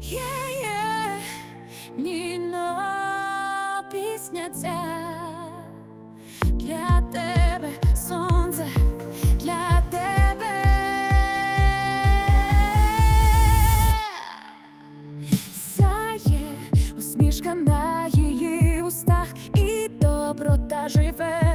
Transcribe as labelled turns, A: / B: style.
A: є, є, Ніно, пісня ця для тебе, сонце, для тебе. Сяє усмішка на її устах, і доброта живе